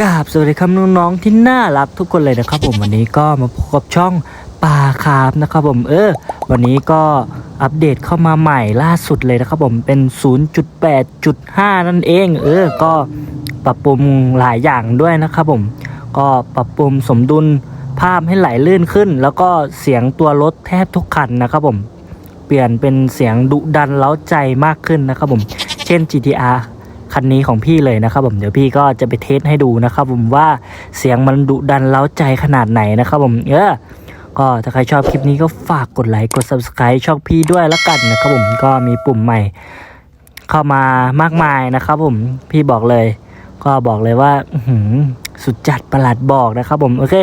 กราบสวัสดีครับน้องๆที่น่ารักทุกคนเลยนะครับ ผมวันนี้ก็มาพบกับช่องป่าคาบนะครับผมเออ วันนี้ก็อัปเดตเข้ามาใหม่ล่าสุดเลยนะครับผมเป็น 0.8.5 นั่นเอง เออ ก็ปรับปรุงหลายอย่างด้วยนะครับผม ก็ปรับปรุงสมดุลภาพให้ไหลลื่นขึ้น แล้วก็เสียงตัวรถแทบทุกคันนะครับผมเปลี่ยนเป็นเสียงดุดันเล้าใจมากขึ้นนะครับผม เช่น GTR คันนี้ของพี่เลยนะครับผมเดี๋ยวพี่ก็จะไปเทสให้ดูนะครับผมว่าเสียงมันดุดันเล้าใจขนาดไหนนะครับผมเออก็ถ้าใครชอบคลิปนี้ก็ฝากกดไลค์กด subscribe ช่องพี่ด้วยละกันนะครับผมก็มีปุ่มใหม่เข้ามามากมายนะครับผมพี่บอกเลย ก็บอกเลยว่าหืสุดจัดประหลัดบอกนะครับผมโอเค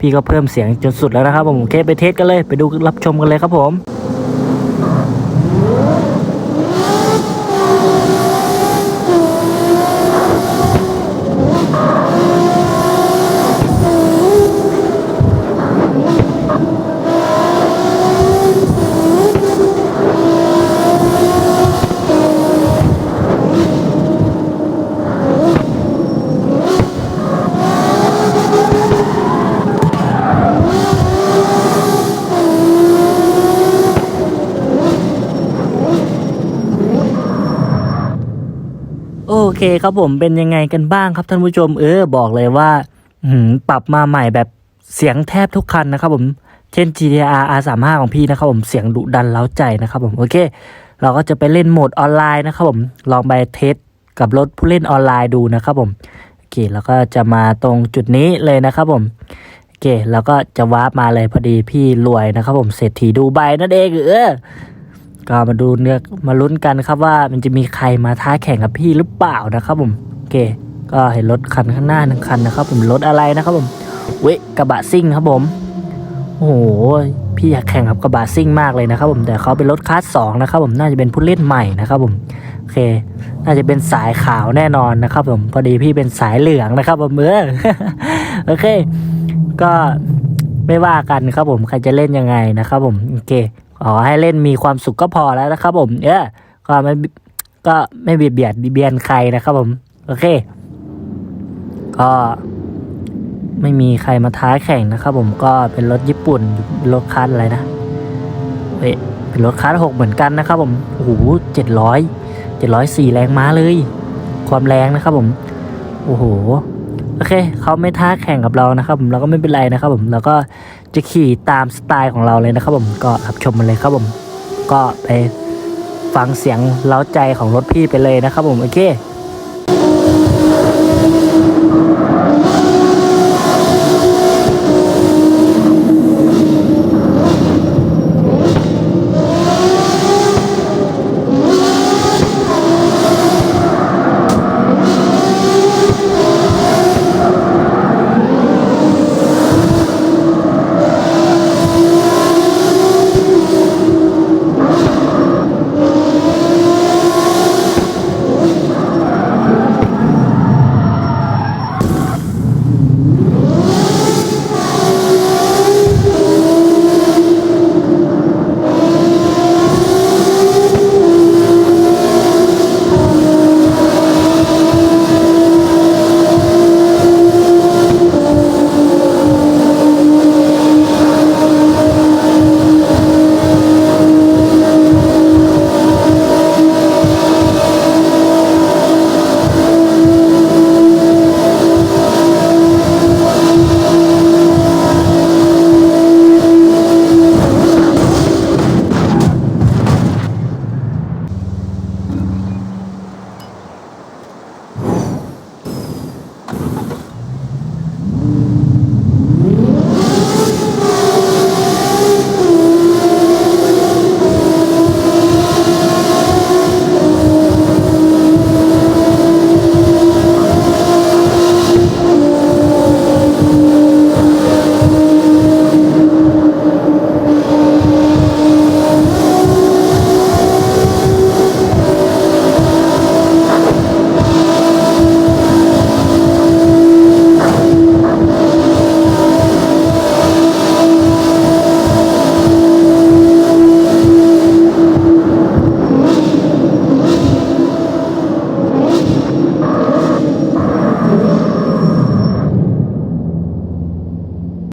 พี่ก็เพิ่มเสียงจนสุดแล้วนะครับผมโอเคไปเทสกันเลย ไปดูรับชมกันเลยครับผม โอเคครับผมเป็นยังไงกันบ้างครับท่านผู้ชมเออบอกเลยว่าปรับมาใหม่แบบเสียงแทบทุกคันนะครับผมเช่น GTR R35 ของพี่นะครับผมเสียงดุดันเล้าใจนะครับผมโอเค เราก็จะไปเล่นโหมดออนไลน์นะครับผมลองไปเทสกับรถผู้เล่นออนไลน์ดูนะครับผมโอเคแล้วก็จะมาตรงจุดนี้เลยนะครับผมโอเคแล้วก็จะวาร์ปมาเลยพอดีพี่รวยนะครับผมเศรษฐีดูใบนั่นเองเออ ก็มาดูเนื้อมาลุ้นกันครับว่ามันจะมีใครมาท้าแข่งกับพี่หรือเปล่านะครับผมโอเค ก็เห็นรถคันข้างหน้าหนึ่งคันนะครับผมรถอะไรนะครับผมเวกระบะซิ่งครับผมโอ้โหพี่อยากแข่งกับกระบะซิ่งมากเลยนะครับผมแต่เขาเป็นรถคลาสสองนะครับผมน่าจะเป็นผู้เล่นใหม่นะครับผมโอเค น่าจะเป็นสายขาวแน่นอนนะครับผมพอดีพี่เป็นสายเหลืองนะครับผมเออโอเค ก็ไม่ว่ากันครับผมใครจะเล่นยังไงนะครับผมโอเค ขอให้เล่นมีความสุขก็พอแล้วนะครับ ผมเออก็ไม่ก็ไม่เบียดเบียดเบียนใครนะครับ ผม โอเค ก็ไม่มีใครมาท้าแข่งนะครับ ผมก็เป็นรถญี่ปุ่นรถคัสอะไรนะเฮ้ยเป็นรถคัสหกเหมือนกันนะครับ ผมโอ้โหเจ็ดร้อยเจ็ดร้อยสี่แรงม้าเลย ความแรงนะครับ ผมโอ้โหโอเคเขาไม่ท้าแข่งกับเรานะครับ ผมเราก็ไม่เป็นไรนะครับ ผมเราก็ จะขี่ตามสไตล์ของเราเลยนะครับผมก็รับชมมันเลยครับผม ก็ไปฟังเสียงเล้าใจของรถพี่ไปเลยนะครับผมโอเค